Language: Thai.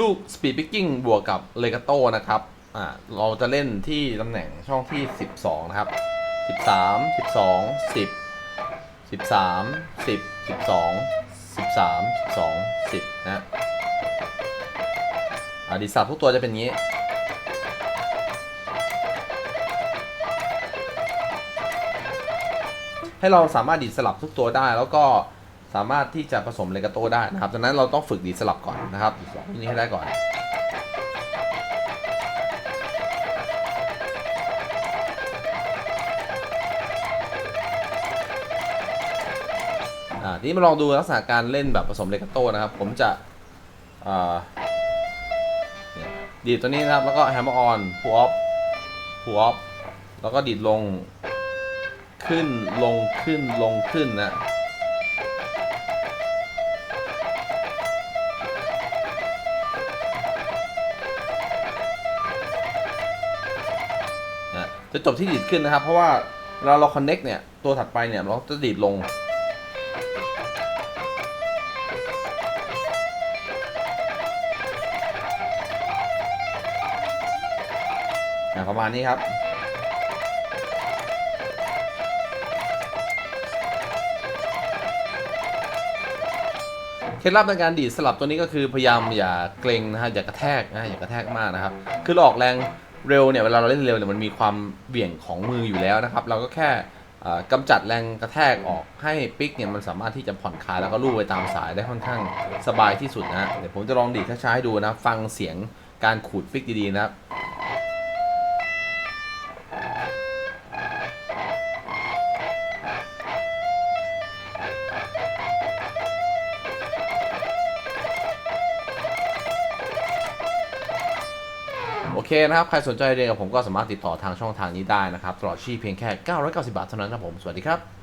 ลูก Speed Picking บวกกับ Legato นะครับอ่าเราจะเล่นที่ตำแหน่งช่องที่ 12 นะครับ 13 12 10 13 10 12 13 12 10 นะอ่าดีสับทุกตัวจะเป็นงี้ให้เราสามารถดีดสลับทุกตัวได้ แล้วก็ สามารถที่จะผสมเลกาโต้ได้นะครับดังนั้นเราต้องฝึกดีสลับก่อนนะครับดีสลับพวกนี้ให้ได้ก่อนอ่าทีนี้มาลองดูลักษณะการเล่นแบบผสมเลกาโต้นะครับ ผมจะอ่าดีดตัวนี้นะครับ แล้วก็แฮมเมอร์ออนพูออฟพูออฟแล้วก็ดีดลงขึ้นลงขึ้นลงขึ้นนะ จะจบที่ดีดขึ้นนะครับ เพราะว่าเวลาเรา connect เนี่ย ตัวถัดไปเนี่ย เราจะดีดลง ประมาณนี้ครับเคล็ดลับในการดีดสลับตัวนี้ก็คือพยายามอย่าเกรงนะฮะอย่ากระแทกนะอย่ากระแทกมากนะครับ คือออกแรง เร็วเนี่ยเวลาเราเล่นเร็วเนี่ยมันมีความเบี่ยงของมืออยู่แล้วนะครับ เราก็แค่เอ่อกำจัดแรงกระแทกออกให้ปิกเนี่ยมันสามารถที่จะผ่อนคลายแล้วก็ลู่ไปตามสายได้ค่อนข้างสบายที่สุดนะเดี๋ยวผมจะลองดีดช้าๆให้ดูนะ ฟังเสียงการขูดปิกดีๆนะครับ โอเคนะครับ ใครสนใจเรียนกับผมก็สามารถติดต่อทางช่องทางนี้ได้นะครับตลอดชีพเพียงแค่ 990 บาทเท่านั้นครับผม สวัสดีครับ